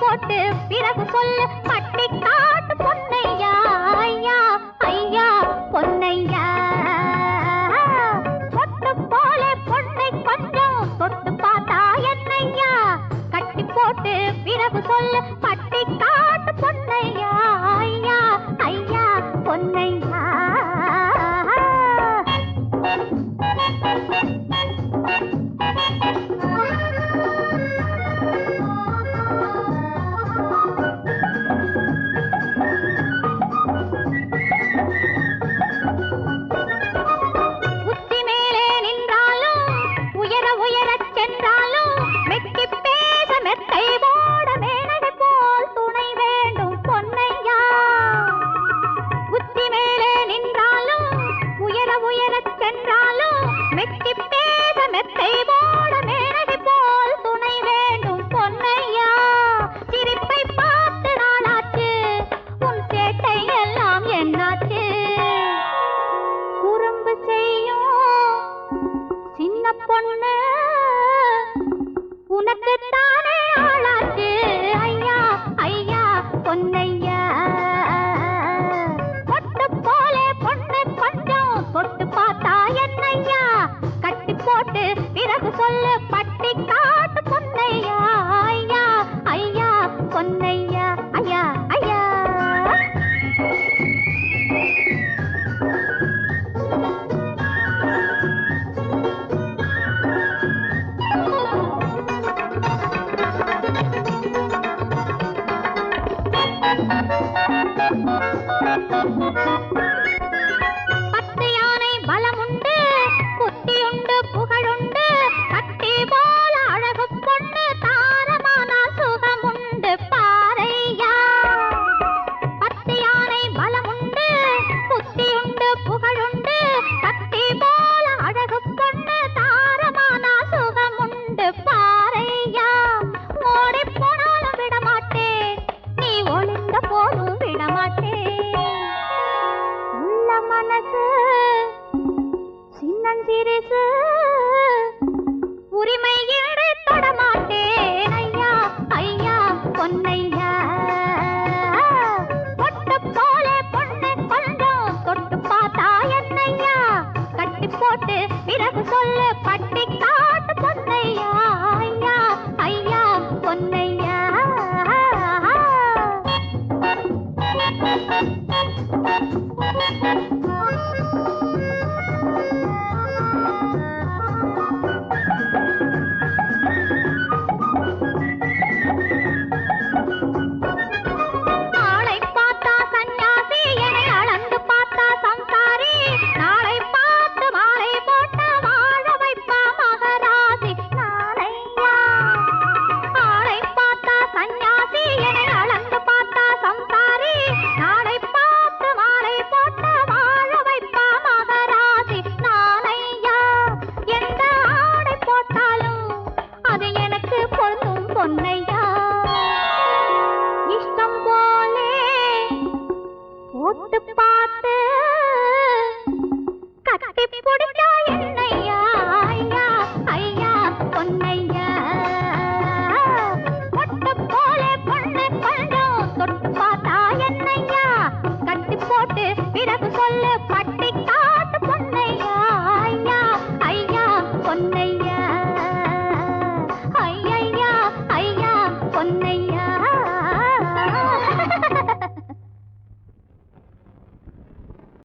போட்டு பிறகு சொல்லு பட்டி காட்டு பொன்னையா ஐயா ஐயா பொன்னையா பொன்னை பொன் சின்ன பொண்ணு உனக்கு தானே ஆளாச்சு? ஐயா ஐயா பொன்னையா. பொட்டு போலே பொண்ணு கொஞ்சம் தொட்டு பார்த்தா என்னையா? கட்டி போட்டு பிறகு சொல்லு அரசு சின்னஞ்சிறிசு உரிமை இடு போட்டு பார்த்த. கட்டி பிடிச்சா என்னையா ஐயா ஐயா பொன்னையா. பொட்டு போல பொண்ணு கொஞ்சம் தொட்டு பார்த்தா என்னையா. கட்டி போட்டு பிறகு சொல்லு